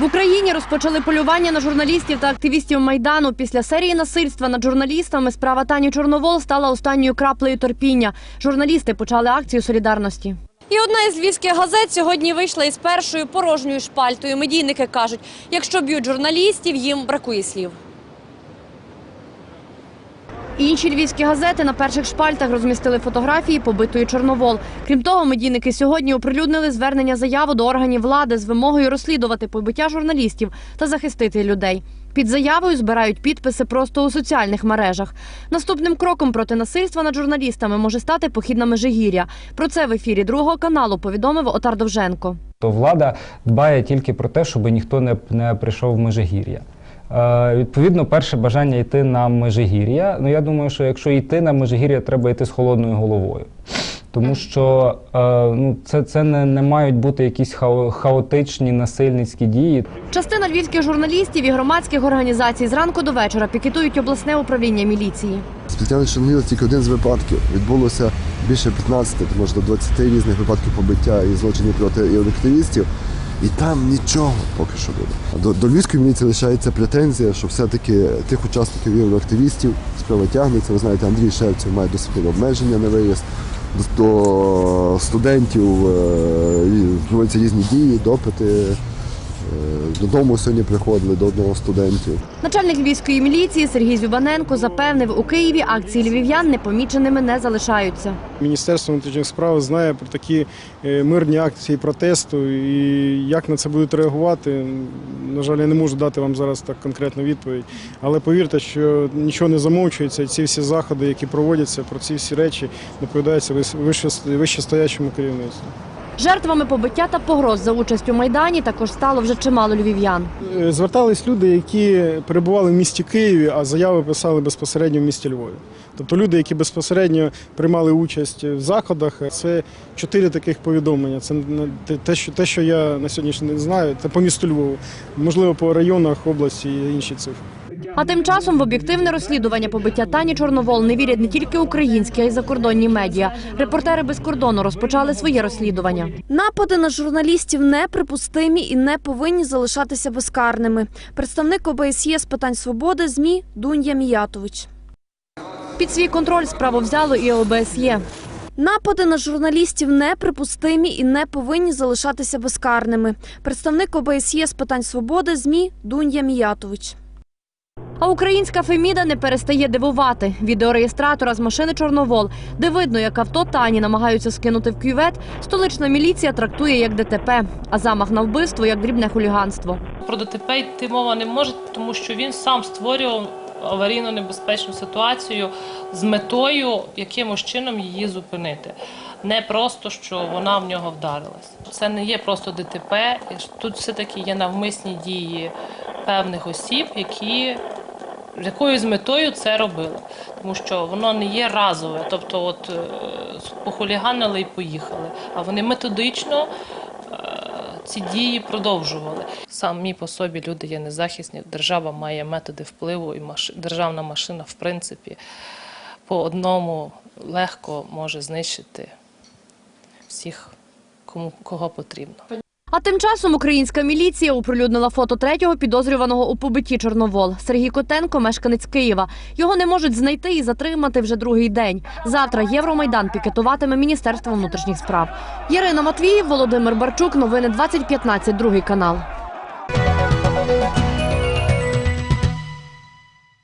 В Україні розпочали полювання на журналістів та активістів майдану. Після серії насильства над журналістами справа Тані Чорновол стала останньою краплею терпіння. Журналісти почали акцію солідарності. І одна із львівських газет сьогодні вийшла із першою порожньою шпальтою. Медійники кажуть, якщо б'ють журналістів, їм бракує слів. Інші львівські газети на перших шпальтах розмістили фотографії побитої Чорновол. Крім того, медійники сьогодні оприлюднили звернення заяву до органів влади з вимогою розслідувати побиття журналістів та захистити людей. Під заявою збирають підписи просто у соціальних мережах. Наступним кроком проти насильства над журналістами може стати похід на Межигір'я. Про це в ефірі другого каналу повідомив Отар Довженко. То влада дбає тільки про те, щоб ніхто не, прийшов в Межигір'я. Е, відповідно, перше бажання йти на Межигір'я. Ну я думаю, що якщо йти на Межигір'я, треба йти з холодною головою. Тому що е, ну, це, це не, не мають бути якісь хао- хаотичні насильницькі дії. Частина львівських журналістів і громадських організацій зранку до вечора пікетують обласне управління міліції. Спеціально Шангіла тільки один з випадків. Відбулося більше 15, може до 20 різних випадків побиття і злочинів проти і активістів. І там нічого поки що буде. До, до львівської міліції лишається претензія, що все-таки тих учасників активістів справа тягнеться. Ви знаєте, Андрій Шевців має досить обмеження на виїзд. До, студентів проводяться різні дії, допити. Е, Додому сьогодні приходили до одного студентів. Начальник львівської міліції Сергій Зюбаненко запевнив, у Києві акції львів'ян непоміченими не залишаються. Міністерство внутрішніх справ знає про такі е, мирні акції протесту і як на це будуть реагувати. На жаль, я не можу дати вам зараз так конкретну відповідь. Але повірте, що нічого не замовчується, і ці всі заходи, які проводяться, про ці всі речі доповідаються вищестоячому керівництву. Жертвами побиття та погроз за участь у майдані також стало вже чимало львів'ян. Е, Звертались люди, які перебували в місті Києві, а заяви писали безпосередньо в місті Львові. Тобто люди, які безпосередньо приймали участь в заходах, це чотири таких повідомлення. Це те, що те, що я на сьогоднішній день знаю, це по місту Львову, можливо, по районах області і інші цифри. А тим часом в об'єктивне розслідування побиття Тані Чорновол не вірять не тільки українські, а й закордонні медіа. Репортери без кордону розпочали своє розслідування. Напади на журналістів неприпустимі і не повинні залишатися безкарними. Представник ОБСЄ з питань свободи ЗМІ Дунья Міятович. Під свій контроль справу взяло і ОБСЄ. Напади на журналістів неприпустимі і не повинні залишатися безкарними. Представник ОБСЄ з питань свободи ЗМІ Дунья Міятович. А українська Феміда не перестає дивувати. Відеореєстратора з машини Чорновол, де видно, як авто Тані намагаються скинути в кювет, столична міліція трактує як ДТП, а замах на вбивство як дрібне хуліганство. Про ДТП йти мова не може, тому що він сам створював аварійно небезпечну ситуацію з метою якимось чином її зупинити. Не просто що вона в нього вдарилась. Це не є просто ДТП. Тут все-таки є навмисні дії певних осіб, які з якоюсь метою це робили, тому що воно не є разове, тобто, от е, похуліганили і поїхали. А вони методично е, ці дії продовжували. Самі по собі люди є незахисні. Держава має методи впливу, і державна машина, в принципі, по одному легко може знищити всіх, кому кого потрібно. А тим часом українська міліція оприлюднила фото третього підозрюваного у побитті Чорновол. Сергій Котенко, мешканець Києва. Його не можуть знайти і затримати вже другий день. Завтра Євромайдан пікетуватиме Міністерство внутрішніх справ. Ярина Матвіїв, Володимир Барчук. Новини 2015, другий канал.